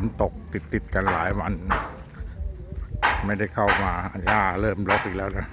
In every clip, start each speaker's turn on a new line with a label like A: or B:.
A: นตกติดติดกันหลายวัน ไม่ได้เข้ามาหญ้าเริ่มรกอีกแล้วนะ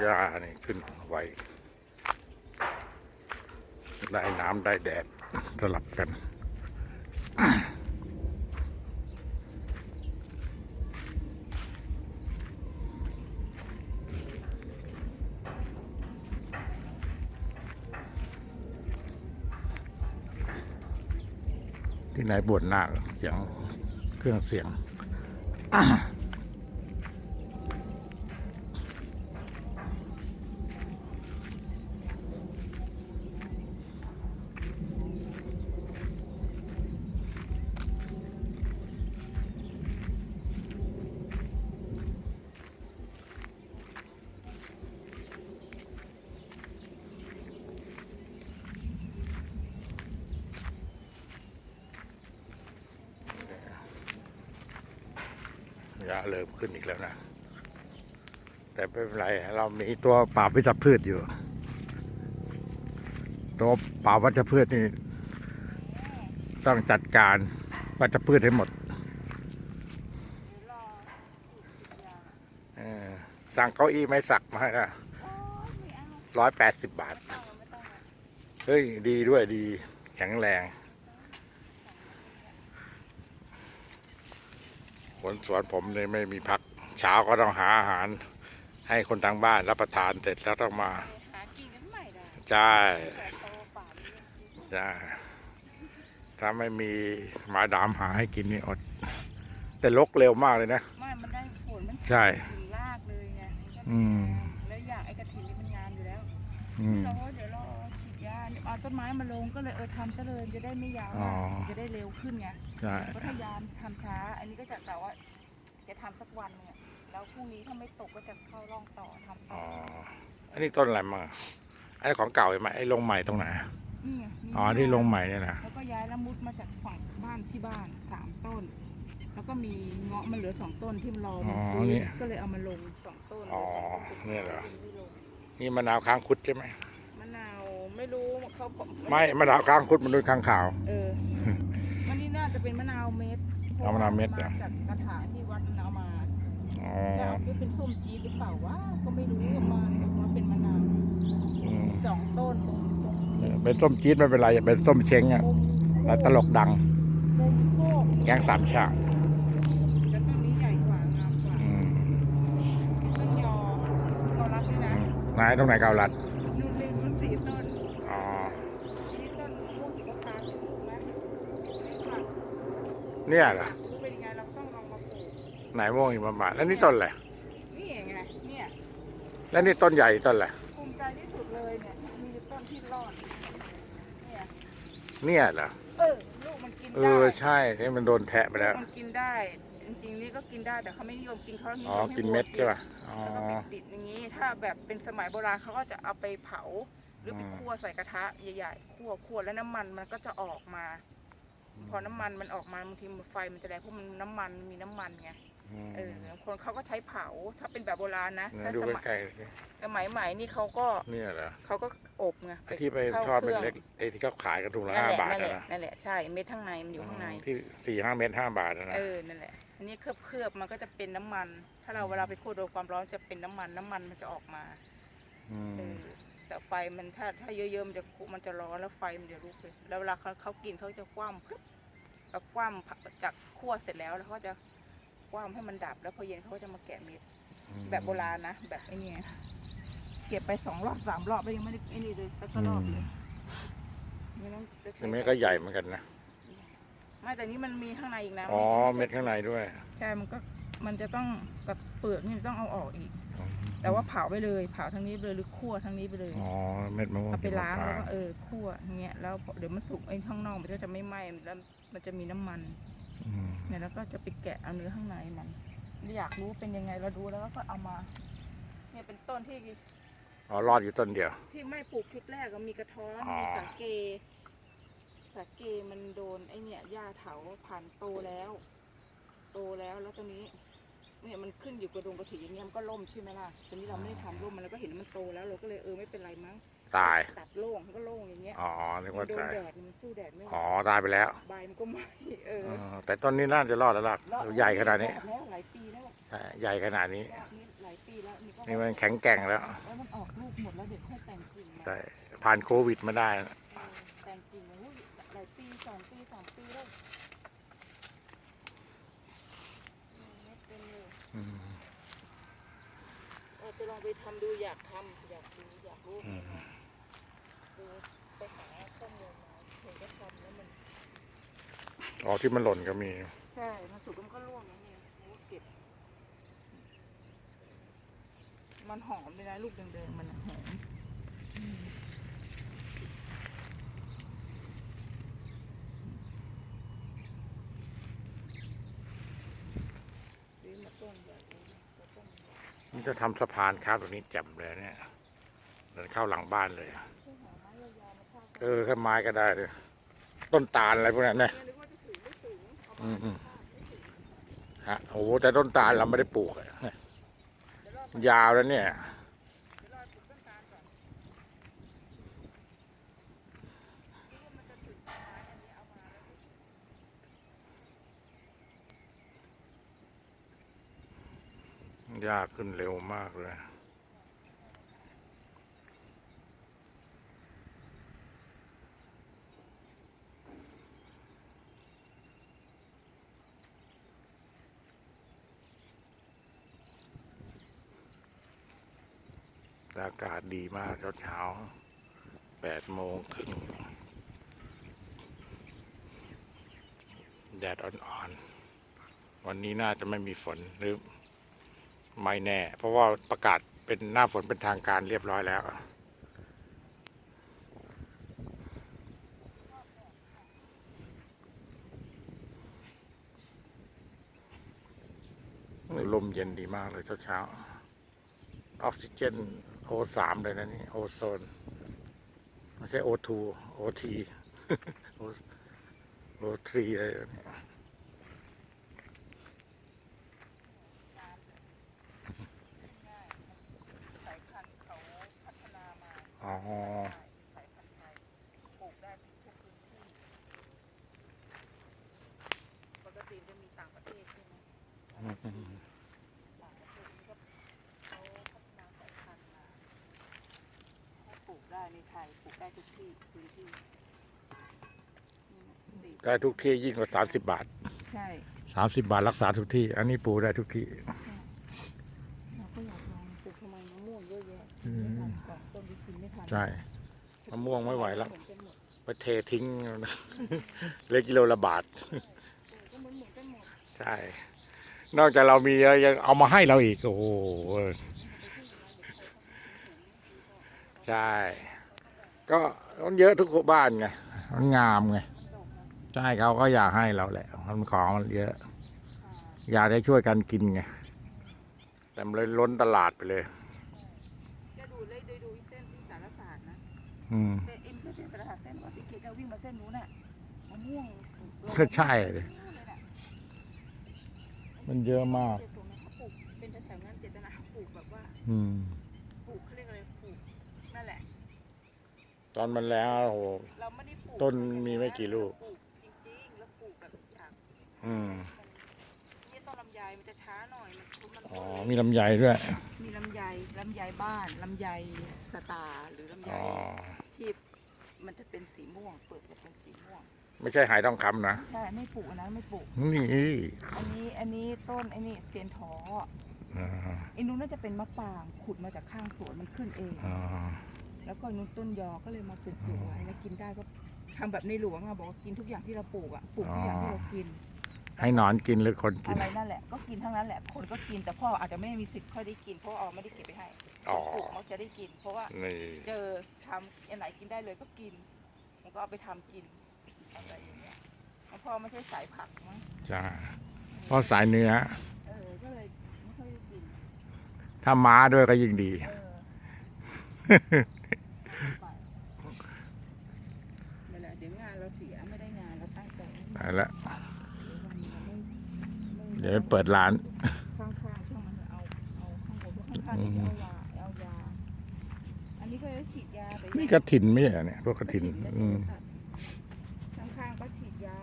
A: หญ้านี่ขึ้นไวได้น้ำได้แดดสลับกัน ที่ไหนบวชนาคเสียงเครื่องเสียง ยาเริ่มขึ้นอีกแล้วนะ แต่ไม่เป็นไร เรามีตัวปราบวิชพืชอยู่ ตัวปราบวัชพืชนี่ ต้องจัดการวัชพืชให้หมดเออสั่งเก้าอี้ไม้สักมาให้นะร้อยแปดสิบบาท เฮ้ย ดีด้วยดี แข็งแรง ผลสวนผมเนี่ยไม่มีพัก เช้าก็ต้องหาอาหาร ให้คนทางบ้านรับประทานเสร็จแล้วต้องมา
B: หากินกันใหม่ได้
A: ใช่
B: แต่โตป่านนี้
A: ใช่ถ้าไม่มีหมาดามหาให้กินนี่อด แต่ลกเร็วมากเลยนะ
B: ไม่มันได้ผลมัน
A: ใช่
B: ถึงรากเลยไง
A: อืม
B: แล้วอย่างไอ้กระถิ่นนี่มันงามอยู่แล้ว
A: อืม
B: เราก็เดี๋ยวเราฉีดยา เอาต้นไม้มาลงก็เลยเออทำซะเลยจะได้ไม่ยาว
A: อ๋อ
B: จะได้เร็วขึ้นไง
A: ใช่
B: เพราะถ้ายามทำช้า อันนี้ก็จะแต่ว่า จะทำสักวันเนี่ยแล้วพรุ่งนี้ถ้าไม่ตกก็จะเข้าร่องต่อทำต่
A: อ๋
B: อ
A: ออันนี้ต้นอะไรมั่งอะไอ้ของเก่าใช่ไหมไอ้ลงใหม่ตรงไหน
B: นี่ไง
A: อ๋อ ที่ลงใหม่เนี่ยนะ
B: แล้วก็ย้ายละมุดมาจากฝั่งบ้านที่บ้านสามต้น แล้วก็มีเงาะมันเหลือสองต้นที่มันรอมันฟื้นก็เลยเอามาลงสองต้น
A: อ๋อเนี่ยเหรอ
B: ไม่ลง
A: นี่มะนาวค้างคุดใช่ไหม
B: มะนาว ไม่รู้เขา
A: ไม่มะนาวค้างคุดมันดูค้างขาว
B: เออ มันนี่น่าจะเป็นมะนาวเม็ด
A: เอามะนาวเม็ดเหรอ
B: จากกระถางที่วัดมันเอามา
A: อ๋อ
B: แล้วเอาไปเป็นส้มจี๊ดหรือเปล่าว่าก็ไม่รู้ว่ามาว่าเป็นมะนาว
A: อืม
B: สองต้นตรงตรง
A: เออเป็นส้มจี๊ดไม่เป็นไรเป็นส้มเช้งอะ
B: มุม
A: แต่ตลกดัง
B: มุมโคก
A: แกงสามชาติ
B: แล้วต้นนี้ใหญ่กว่างามกว่า
A: อืม
B: ต้นยอที่เขารับด้วยนะ
A: นายตรงไหนเกาลัด
B: นู่นเลยมันสี่ต้น
A: อ๋อ
B: นี่ต้นพวกราคาถูกไหมไม่ค่ะ
A: เนี่ยเหรอ
B: รู้เป็นยังไงเราต้องลองมาปลูก
A: ไหนม่วงอีกประมาณแล้วนี่ต้นอะไร
B: นี่ไงเนี่ย
A: แล้วนี่ต้นใหญ่ต้นอะไร
B: ภูมิใจที่สุดเลยเนี่ยมีต้นที่รอดเนี่ย
A: เนี่ยเหรอ
B: เออลูกมันกิน
A: เอ
B: ได้
A: อใช่ที่มันโดนแทะไปแล้ว
B: มันกินได้ จริงๆนี่ก็กินได้แต่เขาไม่นิยมกินเขานิยม
A: อ๋อ
B: ให้
A: กิน
B: วัว
A: เม็ดใช่ป่ะอ๋อ
B: แล้วก็ไปติดอย่างนี้ถ้าแบบเป็นสมัยโบราณเขาก็จะเอาไปเผาหรือไป
A: อืม
B: คั่วใส่กระทะใหญ่ๆคั่วคั่วแล้วน้ำมันมันก็จะออกมา พอน้ำมันมันออกมาบางทีไฟมันจะแรงเพราะมันน้ำมันมีน้ำมันไง
A: ม
B: เออบางคนเขาก็ใช้เผาถ้าเป็นแบบโบราณนะ
A: เนี่ย
B: ถ้า
A: ดู
B: สมัย
A: ใกล้ๆสิ
B: สมัยใหม่นี่เขาก็
A: เนี่ยเหรอ
B: เขาก็อบไง
A: ไอ้ที่ไป
B: ข้า
A: ทอดเป็น
B: ครื่ง
A: เล็กไอ้ที่เขาขายกันถุงละ
B: นั่น
A: ห้า
B: แหละ
A: บาท
B: นั่นแห
A: นะ
B: ละ
A: นะ
B: นั่นแหละใช่เม็ดข้างในมันอยู่ข้างใน
A: ที่สี่ห้าเมตรห้าบาทนะนะ
B: เออนั่นแหละอันนี้เคลือบเคลือบๆมันก็จะเป็นน้ำมัน ถ้าเราเวลาไปคั่วโดนความร้อนจะเป็นน้ำมันน้ำมันมันจะออกมา
A: อืม
B: เออ แต่ไฟมันถ้าถ้าเยอะๆมันจะคุมันจะร้อนแล้วไฟมันจะลุกเลย แล้วเวลาเขาเขากินเขาจะคว่ำปึ๊บแล้วคว่ำจากคั่วเสร็จแล้วแล้วเขาจะคว่ำให้มันดับ แล้วพอเย็นเขาก็จะมาแกะเม็ดแบบโบราณนะ แบบไอ้นี่เก็บไปสองรอบสามรอบแล้วยังไม่ได้ไอ้นี่เลยสักรอบเลยไม่ต้องจะใช้
A: นี่เม็ดก็ใหญ่เหมือนกันนะ
B: ไม่แต่นี่มันมีข้างในอีกนะ
A: อ๋อ
B: ไใช่
A: เม็ดข้างในด้วย
B: ใช่มันก็มันจะต้องกับเปลือกนี่ต้องเอาออกอีก แต่ว่าเผาไปเลย เผาทั้งนี้ไปเลยหรือ คั่วทั้งนี้ไปเลย
A: อ๋อเม็ดมะม่วง
B: เอาไป
A: หิม
B: ล้าง
A: พ
B: แล้ว
A: น
B: ก็
A: ต์
B: เออคั่วอย่างเงี้ยแล้วพอเดี๋ยวมันสุกไอ้ข้างนอกมันก็จะไม่ไหม้แล้วมันจะมีน้ำมัน
A: อืม
B: เนี่ยแล้วก็จะไปแกะเอาเนื้อข้างในมันอยากรู้เป็นยังไงเราดูแล้วก็เอามา เนี่ยเป็นต้นที่
A: อ๋อรอดอยู่ต้นเดียว
B: ที่ไม่ปลูกชุดแรกก็มีกระท้อน
A: อ๋อ
B: มีสาเกสาเกมันโดนไอเนี่ยหญ้าเถาผ่านโตแล้ว โตแล้วแล้วตอนนี้ เนี่ยมันขึ้นอยู่กระดงกระถิ่นอย่างเงี้ยมันก็ล่มใช่ไหมล่ะทีนี้เราไม่ได้ทำร่มมันแล้วก็เห็นมันโตแล้วเราก็เลยเออไม่เป็นไรมั้ง
A: ตาย
B: ตัดโล่งมันก็โล่งอย่างเงี้ย
A: อ๋อนึก
B: มั
A: ว่าน
B: โดน
A: ตาย
B: แดดมันสู้แดดไม่ไหว
A: อ๋อตายไปแล้ว
B: ใบมันก็ไหมเออ
A: เออแต่ต้นนี้น่าจะรอดแล้วล่ะ
B: รอด
A: ใหญ่ขนาดนี้
B: รอแล้วหลายปีแล้ว
A: ใช่ใหญ่ขนาดนี้
B: รอบนี้หลายปีแล้วนี่ก็
A: นี่มันแข็งแกร่งแล้ว
B: แล้วมันออกลูกหมดแล้วเด็กค่อยแต่งกิ่งมา
A: ใช่ ผ่านโควิดมาได้
B: เออแต่งกิ่งมาอุ้ยหลายปีสองปีสามปีแล้วอืมไม่เป็นเลย
A: อืม
B: เออจะลองไปทำดูอยากทำอยากดูอยากรู้
A: อืม
B: ดูไปหาข้อมูลมาเห็นก็ทำแล้วมัน
A: อ๋อที่มันหล่นก็มี
B: ใช่มันสุกมันก็ร่วงนะเนี่ยโอ้เก็บ มันหอมเลยนะลูกแดงๆมันอะหอมอืมซื้อมาต้นใหญ่เลยนะมาต้นใหญ่
A: มัน จะทำสะพานครับตรงนี้แจ่มเลยเนี่ยเดินเข้าหลังบ้านเลย เออแค่ไม้ก็ได้เลยต้นตาลอะไรพวกนั้นเนี่ย
B: เนี่ยนึกว่าจะถึงไม่ถึงเอา
A: อื
B: ม
A: อืมฮะโอ้โหแต่ต้นตาลเราไม่ได้ปลูก
B: เดี๋ย
A: ยาวแล้วเนี่ย
B: เดี๋ยวรอปลูกต้นตาลก่อนคิดว่ามันจะถึงไม้อันนี้เอามาแล้ว
A: ยากขึ้นเร็วมากเลยอากาศดีมากเช้าๆแปดโมงครึ่งแดดอ่อนๆ วันนี้น่าจะไม่มีฝนหรือ ไม่แน่ เพราะว่าประกาศเป็นหน้าฝนเป็นทางการเรียบร้อยแล้ว ลมเย็นดีมากเลยเช้าๆออกซิเจนโอสามเลยนะนี่โอโซนไม่ใช่โอทูโอทีโอทรีเลยเนี่ย
B: สายพันธุ์เขาพัฒนามา
A: อ๋อ
B: สายพันธุ์ไทยปลูกได้ทุกพื้นที่ ปกติจะมีต่างประเทศใช่ไหม
A: อืม
B: ต่างประเทศนี่ก็เขาพัฒนาสายพันธุ์มาให้ปลูก ได้ในไทยปลูกได้ทุกที่พื้นที่นี่นะสี่
A: ได้ทุกที่ยิ่งกว่าสามสิบบาท
B: ใช่
A: สามสิบบาทรักษาทุกที่ อันนี้ปลูกได้ทุกที่
B: เราก็อยากลองปลูกทำไมมะม่วงเยอะแยะ
A: อืม
B: ไม่ทันก่อนต้นวิกินไม่ทัน
A: ใช่มะม่วงไม่ไหวแล้ว
B: เหมือนกันหมด
A: ไปเททิ้ง เลยกิโลละบาท
B: เออก็เหมือนเหมือนกันหมด
A: ใช่ นอกจากเรามีแล้วยังเอามาให้เราอีก โอ้โห ใช่ ก็มันเยอะทุกบ้านไงมันงามไงใช่เขาก็อยากให้เราแหละมันของมันเยอะ อยากได้ช่วยกันกินไงแต่มันเลยล้นตลาดไปเลย
B: จะดูเลยดูดูเส้นที่สารศาสตร์นะ
A: อืม
B: แต่เอ็มไม่ใช่สารศาสตร์เส้นว่าพี่เกดจะวิ่งมาเส้นนู้นน่ะมะม่วง
A: ก็ใช่เลย
B: นู่นเลยน่ะ
A: มันเยอะมาก
B: เจ็ดตรงนั้นเขาปลูกเป็นแถวๆนั้นเจตนาปลูกแบบว่า
A: อืม
B: ปลูกเขาเรียกอะไรปลูกนั่นแหละ
A: ตอนมันแล้วโอ้โห
B: เราไม่ได้ปลูก
A: ต้นมีไม่กี่ลูก
B: ปลูกจริงๆแล้วปลูกแบบอยาก
A: อืม
B: นี่ต้นลำไยมันจะช้าหน่อยมันมัน
A: อ๋อ
B: ต้นเล็ก
A: มีลำไยด้วย
B: มีลำไยลำไยบ้านลำไยสตาร์หรือลำไย
A: อ๋อ
B: ที่มันจะเป็นสีม่วงเปิดจะเป็นสีม่วง
A: ไม่ใช่หายทองคำนะ
B: ใช่ไม่ปลูกอันนั้นไม่ปลูก
A: นี่
B: อันนี้อันนี้ต้นไอ้นี่เซียนท้อ
A: อ่า
B: ไอ้นู้นน่าจะเป็นมะปรางขุดมาจากข้างสวนมันขึ้นเอง
A: อ่า
B: แล้วก็นู้นต้นยอก็เลยมาปลูกปลูกไว้แล้วกินได้ก็ทำแบบในหลวงอะบอกว่ากินทุกอย่างที่เราปลูกอะปลูกทุกอย่างที่เรากิน
A: ให้หนอนกินหรือคนกิน
B: อะไรนั่นแหละก็กินทั้งนั้นแหละ คนก็กินแต่พ่ออาจจะไม่มีสิทธิ์ค่อยได้กินเพราะว่าเอาไม่ได้เก็บไปให้
A: อ๋อ
B: ปลูกมักจะได้กิน เพราะว่า
A: นี่
B: เจอทำอันไหนกินได้เลยก็กิน มันก็เอาไปทำกินอะไรอย่างเงี้ยแล้วพ่อไม่ใช่สายผักมั้ง
A: ใช่เพราะสายเนื้อ
B: เออก็เลยไม่ค่อยได้กิน
A: ถ้าม้าด้วยก็ยิ่งดี
B: เออไปนั่น แหละเดี๋ยวงานเราเสียไม่ได้งานเราตั้งใจ
A: ไปแล้ว
B: เดี๋ยววันนี้เราไม่ไม่
A: เดี๋ยวเปิดร้าน
B: ข้างๆค่ะ
A: อื
B: นี่
A: ม
B: จะเอายาเอายาอันนี้ก็จะฉีดยาแต่
A: นี่กระถินไม่ใช่เหรอเนี่ยพวกกระถิน
B: ฉีด
A: อืม
B: ข้างๆก็ฉีดยา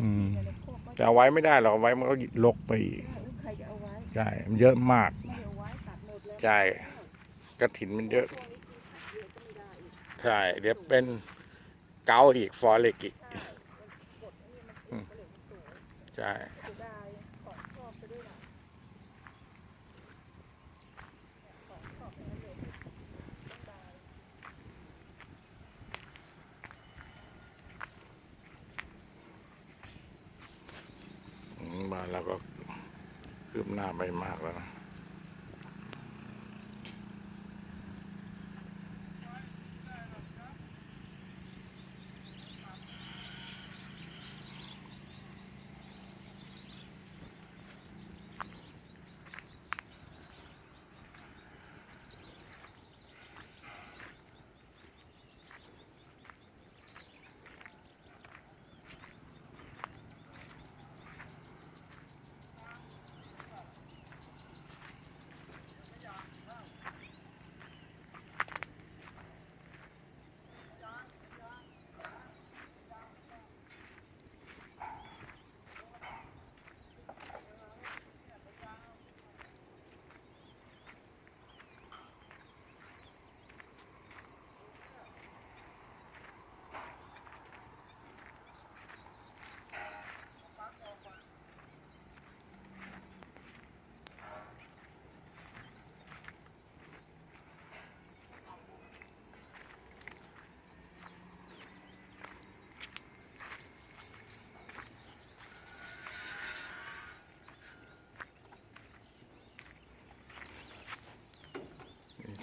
A: อืม
B: ฉีดยาในโคกก็
A: จะเอาไว้ไม่ได้หรอกเอาไว้มันก็ลกไปอีก
B: ใครจะเอาไว้
A: ใช่มันเยอะมาก
B: ไม่เอาไว้ตัดหมดแล้ว
A: ใช่ กระถินมันเยอะ
B: พวกนี้กินผักเยอะก็ไม่ได้อีก
A: ใช่ เดี๋ยวเป็น เกาอีกฟอเล็กอีก
B: ใช่มันสูงก็เลยมันสูง
A: ใช่
B: เสียดายของชอบไปด้วยนะของชอบไปด้วยเสียดาย
A: อืมบ้านเราก็คืบหน้าไปมากแล้วนะ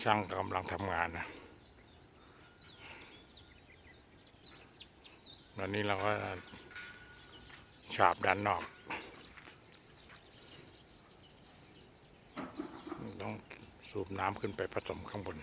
A: ช่างกำลังทำงานนะตอนนี้เราก็ฉาบด้านนอก ต้องสูบน้ำขึ้นไปผสมข้างบน